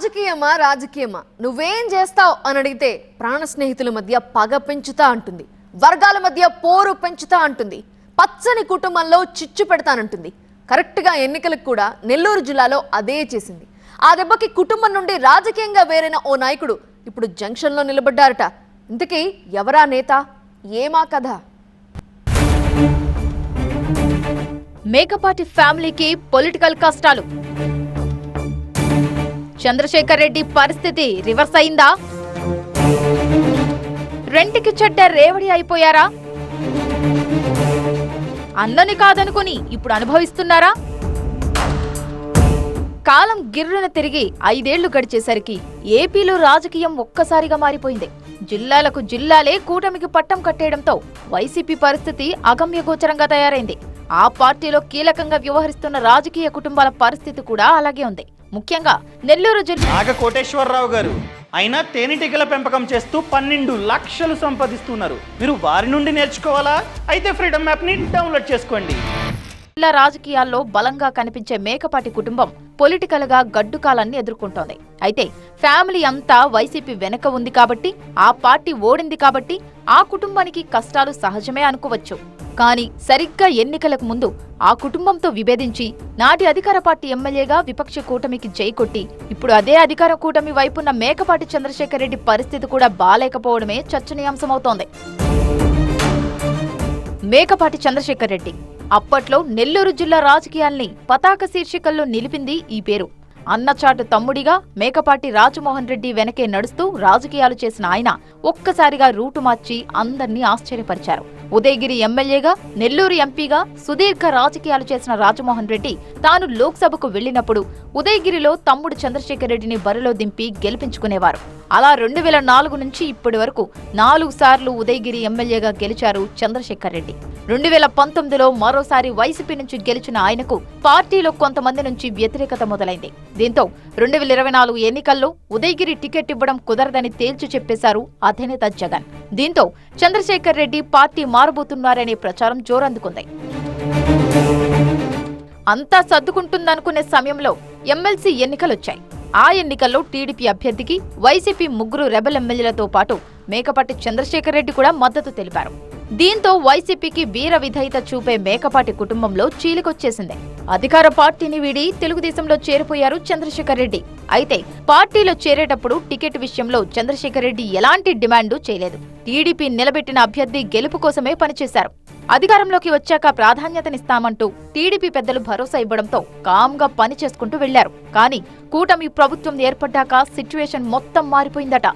రాజకీయమా రాజకీయమా? నువ్వేం చేస్తావు అని అడిగితే ప్రాణ స్నేహితుల మధ్య పగ పెంచుతా అంటుంది. వర్గాల మధ్య పోరు పెంచుతా అంటుంది. పచ్చని కుటుంబంలో చిచ్చు పెడతానంటుంది. కరెక్ట్గా ఎన్నికలకు కూడా నెల్లూరు జిల్లాలో అదే చేసింది. ఆ దెబ్బకి కుటుంబం నుండి రాజకీయంగా వేరైన ఓ నాయకుడు ఇప్పుడు జంక్షన్లో నిలబడ్డారట. ఇంతకీ ఎవరా నేత? ఏమా కథ? మేకపాటి ఫ్యామిలీకి పొలిటికల్ కష్టాలు. చంద్రశేఖర్ రెడ్డి పరిస్థితి రివర్స్ అయిందా? రెంటికి చెడ్డ రేవడి అయిపోయారా? అందరిని కాదనుకుని ఇప్పుడు అనుభవిస్తున్నారా? కాలం గిర్రున తిరిగి ఐదేళ్ళు గడిచేసరికి ఏపీలో రాజకీయం ఒక్కసారిగా మారిపోయింది. జిల్లాలకు జిల్లాలే కూటమికి పట్టం కట్టేయడంతో వైసీపీ పరిస్థితి అగమ్యగోచరంగా తయారైంది. ఆ పార్టీలో కీలకంగా వ్యవహరిస్తున్న రాజకీయ కుటుంబాల పరిస్థితి కూడా అలాగే ఉంది. ముఖ్యంగా నెల్లూరు జిల్లా నాగ కోటేశ్వరరావు గారు. అయినా తేనెటీగల పెంపకం చేస్తూ పన్నెండు లక్షలు సంపాదిస్తున్నారు. మీరు వారి నుండి నేర్చుకోవాలా? అయితే ఫ్రీడమ్ యాప్ని డౌన్లోడ్ చేసుకోండి. జిల్లా రాజకీయాల్లో బలంగా కనిపించే మేకపాటి కుటుంబం పొలిటికల్గా గడ్డుకాలాన్ని ఎదుర్కొంటోంది. అయితే ఫ్యామిలీ అంతా వైసీపీ వెనక ఉంది కాబట్టి ఆ పార్టీ ఓడింది కాబట్టి ఆ కుటుంబానికి కష్టాలు సహజమే అనుకోవచ్చు. కానీ సరిగ్గా ఎన్నికలకు ముందు ఆ కుటుంబంతో విభేదించి నాటి అధికార పార్టీ ఎమ్మెల్యేగా విపక్ష కూటమికి జై కొట్టి ఇప్పుడు అదే అధికార కూటమి వైపున్న మేకపాటి చంద్రశేఖర్ రెడ్డి పరిస్థితి కూడా బాలేకపోవడమే చర్చనీయాంశమవుతోంది. మేకపాటి చంద్రశేఖర్ రెడ్డి అప్పట్లో నెల్లూరు జిల్లా రాజకీయాల్ని పతాక శీర్షికల్లో నిలిపింది ఈ పేరు. అన్నచాటు తమ్ముడిగా మేకపాటి రాజమోహన్ రెడ్డి వెనకే నడుస్తూ రాజకీయాలు చేసిన ఆయన ఒక్కసారిగా రూటు మార్చి అందర్నీ ఆశ్చర్యపరిచారు. ఉదయగిరి ఎమ్మెల్యేగా నెల్లూరు ఎంపీగా సుదీర్ఘ రాజకీయాలు చేసిన రాజమోహన్ రెడ్డి తాను లోక్సభకు వెళ్ళినప్పుడు ఉదయగిరిలో తమ్ముడు చంద్రశేఖర్ రెడ్డిని బరిలో దింపి గెలిపించుకునేవారు. అలా రెండు వేల నాలుగు నుంచి ఇప్పటి వరకు నాలుగు సార్లు ఉదయగిరి ఎమ్మెల్యేగా గెలిచారు చంద్రశేఖర్ రెడ్డి. రెండు వేల పంతొమ్మిదిలో మరోసారి వైసీపీ నుంచి గెలిచిన ఆయనకు పార్టీలో కొంతమంది నుంచి వ్యతిరేకత మొదలైంది. దీంతో రెండు వేల ఇరవై నాలుగు ఎన్నికల్లో ఉదయగిరి టికెట్ ఇవ్వడం కుదరదని తేల్చి చెప్పేశారు అధినేత జగన్. దీంతో చంద్రశేఖర్ రెడ్డి పార్టీ మారబోతున్నారనే ప్రచారం జోరందుకుంది. అంతా సర్దుకుంటుందనుకునే సమయంలో ఎమ్మెల్సీ ఎన్నికలొచ్చాయి. ఆ ఎన్నికల్లో టీడీపీ అభ్యర్థికి వైసీపీ ముగ్గురు రెబల్ ఎమ్మెల్యేలతో పాటు మేకపాటి చంద్రశేఖర్ రెడ్డి కూడా మద్దతు తెలిపారు. దీంతో వైసీపీకి వీర విధేయత చూపే మేకపాటి కుటుంబంలో చీలికొచ్చేసింది. అధికార పార్టీని వీడి తెలుగుదేశంలో చేరిపోయారు చంద్రశేఖర్ రెడ్డి. అయితే పార్టీలో చేరేటప్పుడు టికెట్ విషయంలో చంద్రశేఖర్ రెడ్డి ఎలాంటి డిమాండు చేయలేదు. టీడీపీ నిలబెట్టిన అభ్యర్థి గెలుపు కోసమే పనిచేశారు. అధికారంలోకి వచ్చాక ప్రాధాన్యతనిస్తామంటూ టీడీపీ పెద్దలు భరోసా ఇవ్వడంతో కామ్గా పని చేసుకుంటూ వెళ్ళారు. కానీ కూటమి ప్రభుత్వం ఏర్పడ్డాక సిచ్యువేషన్ మొత్తం మారిపోయిందట.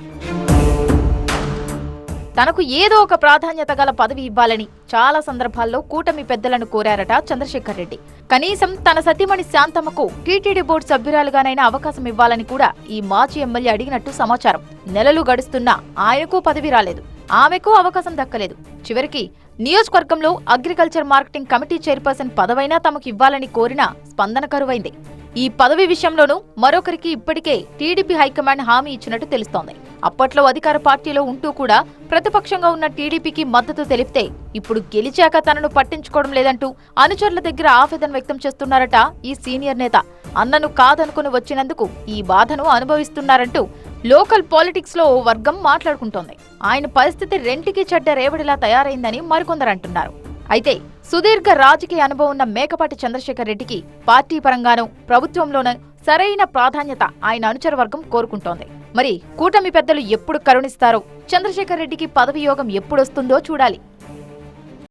తనకు ఏదో ఒక ప్రాధాన్యత గల పదవి ఇవ్వాలని చాలా సందర్భాల్లో కూటమి పెద్దలను కోరారట చంద్రశేఖర్ రెడ్డి. కనీసం తన సతీమణి శాంతమ్మకు టీటీడీ బోర్డు సభ్యురాలుగానైనా అవకాశం ఇవ్వాలని కూడా ఈ మాజీ ఎమ్మెల్యే అడిగినట్టు సమాచారం. నెలలు గడుస్తున్నా ఆయనకు పదవి రాలేదు. ఆమెకు అవకాశం దక్కలేదు. చివరికి నియోజకవర్గంలో అగ్రికల్చర్ మార్కెటింగ్ కమిటీ చైర్పర్సన్ పదవైనా తమకు ఇవ్వాలని కోరినా స్పందన కరువైంది. ఈ పదవి విషయంలోనూ మరొకరికి ఇప్పటికే టీడీపీ హైకమాండ్ హామీ ఇచ్చినట్టు తెలుస్తోంది. అప్పట్లో అధికార పార్టీలో ఉంటూ కూడా ప్రతిపక్షంగా ఉన్న టీడీపీకి మద్దతు తెలిపితే ఇప్పుడు గెలిచాక తనను పట్టించుకోవడం లేదంటూ అనుచరుల దగ్గర ఆవేదన వ్యక్తం చేస్తున్నారట ఈ సీనియర్ నేత. అన్నను కాదనుకుని వచ్చినందుకు ఈ బాధను అనుభవిస్తున్నారంటూ లోకల్ పాలిటిక్స్లో ఓ వర్గం మాట్లాడుకుంటోంది. ఆయన పరిస్థితి రెంటికి చెడ్డ రేవడిలా తయారైందని మరికొందరు అంటున్నారు. అయితే సుదీర్ఘ రాజకీయ అనుభవం ఉన్న మేకపాటి చంద్రశేఖర్ రెడ్డికి పార్టీ పరంగానూ ప్రభుత్వంలోనూ సరైన ప్రాధాన్యత ఆయన అనుచర వర్గం కోరుకుంటోంది. మరి కూటమి పెద్దలు ఎప్పుడు కరుణిస్తారో చంద్రశేఖర్ రెడ్డికి పదవి యోగం ఎప్పుడొస్తుందో చూడాలి.